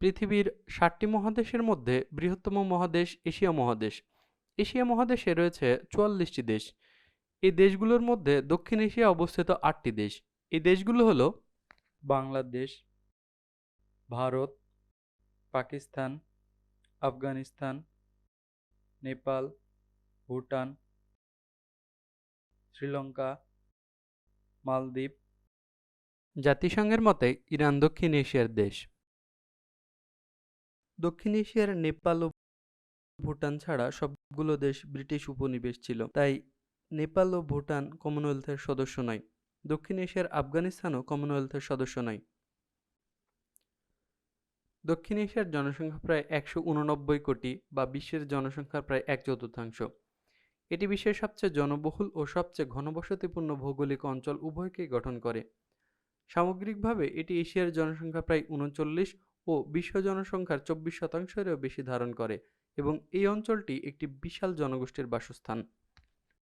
পৃথিবীর ষাটটি মহাদেশের মধ্যে বৃহত্তম মহাদেশ এশিয়া মহাদেশ। এশিয়া মহাদেশে রয়েছে চুয়াল্লিশটি দেশ। এই দেশগুলোর মধ্যে দক্ষিণ এশিয়া অবস্থিত আটটি দেশ। এই দেশগুলো হলো বাংলাদেশ, ভারত, পাকিস্তান, আফগানিস্তান, নেপাল, ভুটান, শ্রীলঙ্কা, মালদ্বীপ। জাতিসংঘের মতে ইরান দক্ষিণ এশিয়ার দেশ। দক্ষিণ এশিয়ার নেপাল ও ভুটান ছাড়া সবগুলো দেশ ব্রিটিশ উপনিবেশ ছিল, তাই নেপাল ও ভুটান কমনওয়েলথের সদস্য নয়। দক্ষিণ এশিয়ার আফগানিস্তানও কমনওয়েলথের সদস্য নয়। দক্ষিণ এশিয়ার জনসংখ্যা প্রায় একশো উননব্বই কোটি বা বিশ্বের জনসংখ্যার প্রায় এক চতুর্থাংশ। এটি বিশ্বের সবচেয়ে জনবহুল ও সবচেয়ে ঘনবসতিপূর্ণ ভৌগোলিক অঞ্চল উভয়কেই গঠন করে। সামগ্রিকভাবে এটি এশিয়ার জনসংখ্যা প্রায় উনচল্লিশ ও বিশ্ব জনসংখ্যার চব্বিশ শতাংশেরও বেশি ধারণ করে এবং এই অঞ্চলটি একটি বিশাল জনগোষ্ঠীর বাসস্থান।